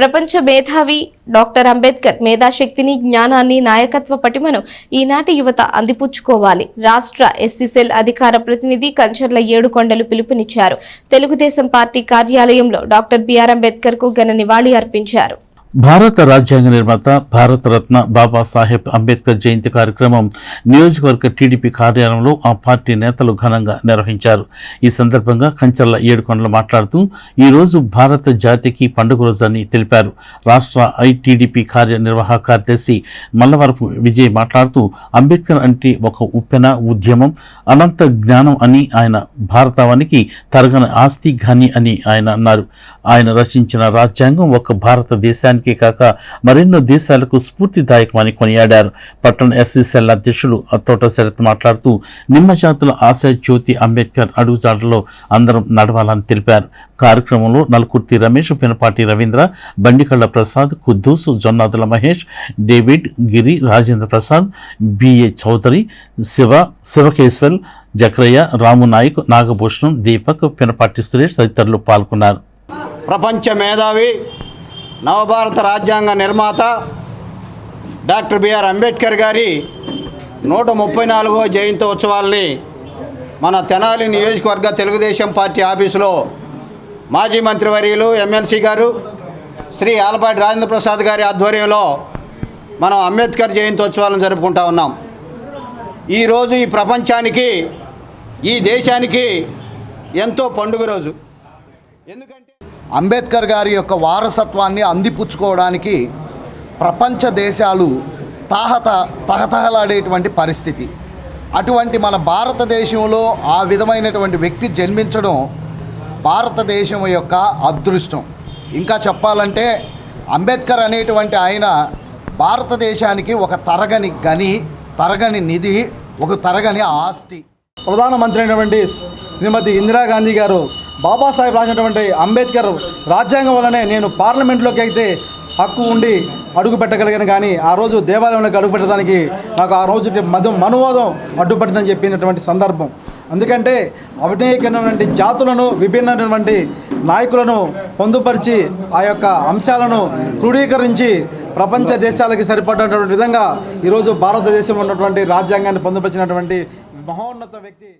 ప్రపంచ మేధావి డాక్టర్ అంబేద్కర్ మేధాశక్తిని జ్ఞానాన్ని నాయకత్వ పటిమను ఈనాటి యువత అందిపుచ్చుకోవాలి. రాష్ట్ర ఎస్సీ సెల్ అధికార ప్రతినిధి కంచర్ల ఏడుకొండలు పిలుపునిచ్చారు. తెలుగుదేశం పార్టీ కార్యాలయంలో డాక్టర్ బిఆర్ అంబేద్కర్కు ఘన నివాళి అర్పించారు. భారత రాజ్యాంగ నిర్మాత భారతరత్న బాబాసాహెబ్ అంబేద్కర్ జయంతి కార్యక్రమం నియోజకవర్గ టీడీపీ కార్యాలయంలో ఆ పార్టీ నేతలు ఘనంగా నిర్వహించారు. ఈ సందర్భంగా కంచర్ల ఏడుకొండలు మాట్లాడుతూ ఈరోజు భారత జాతికి పండుగ రోజని తెలిపారు. రాష్ట్ర ఐటీడీపీ కార్యనిర్వాహక కార్యదర్శి మల్లవరపు విజయ్ మాట్లాడుతూ అంబేద్కర్ అంటే ఒక ఉప్పెన ఉద్యమం అనంత జ్ఞానం అని ఆయన భారతావానికి తరగని ఆస్తి ఘని అని ఆయన అన్నారు. ఆయన రచించిన రాజ్యాంగం ఒక భారతదేశాన్ని కాక మరెన్నో దేశాలకు స్ఫూర్తిదాయకమని కొనియాడారు. పట్టణ ఎస్సీసీఎల్ అధ్యక్షులు అత్తోట శరత్ మాట్లాడుతూ నిమ్మజాతుల ఆశయ జ్యోతి అంబేద్కర్ అడుగుజాడలో అందరం నడవాలని తెలిపారు. కార్యక్రమంలో Nalukurthi Ramesh Pinapati Ravindra Bandikalla Prasad Kuddusu Jonnadula Mahesh David Giri Rajendra Prasad B A Chowdary Siva Sivakeshwar Jakraiah Ramu Nayak Nagabhushanam Deepak Pinapati Suresh తదితరులు పాల్గొన్నారు. ప్రపంచ మేధావి నవభారత రాజ్యాంగ నిర్మాత డాక్టర్ బిఆర్ అంబేద్కర్ గారి నూట ముప్పై నాలుగవ జయంతి ఉత్సవాల్ని మన తెనాలి నియోజకవర్గ తెలుగుదేశం పార్టీ ఆఫీసులో మాజీ మంత్రివర్యులు ఎమ్మెల్సీ గారు శ్రీ ఆలపాటి రాజేంద్ర ప్రసాద్ గారి ఆధ్వర్యంలో మనం అంబేద్కర్ జయంతి ఉత్సవాలను జరుపుకుంటా ఉన్నాం. ఈరోజు ఈ ప్రపంచానికి ఈ దేశానికి ఎంతో పండుగ రోజు. ఎందుకంటే అంబేద్కర్ గారి యొక్క వారసత్వాన్ని అందిపుచ్చుకోవడానికి ప్రపంచ దేశాలు తాహత తహతహలాడేటువంటి పరిస్థితి. అటువంటి మన భారతదేశంలో ఆ విధమైనటువంటి వ్యక్తి జన్మించడం భారతదేశం యొక్క అదృష్టం. ఇంకా చెప్పాలంటే అంబేద్కర్ అనేటువంటి ఆయన భారతదేశానికి ఒక తరగని గని తరగని నిధి ఒక తరగని ఆస్తి. ప్రధానమంత్రి అయినటువంటి శ్రీమతి ఇందిరాగాంధీ గారు బాబాసాహెబ్ రాసినటువంటి అంబేద్కర్ రాజ్యాంగం వల్లనే నేను పార్లమెంట్లోకి అయితే హక్కు ఉండి అడుగు పెట్టగలిగాను కానీ ఆ రోజు దేవాలయంలోకి అడుగు పెట్టడానికి నాకు ఆ రోజు మధు మనువాదం అడ్డుపడిందని చెప్పినటువంటి సందర్భం. ఎందుకంటే అనేకమైనటువంటి జాతులను విభిన్నమైనటువంటి నాయకులను పొందుపరిచి ఆ యొక్క అంశాలను క్రోడీకరించి ప్రపంచ దేశాలకి సరిపడినటువంటి విధంగా ఈరోజు భారతదేశంలో ఉన్నటువంటి రాజ్యాంగాన్ని పొందుపరిచినటువంటి మహోన్నత వ్యక్తి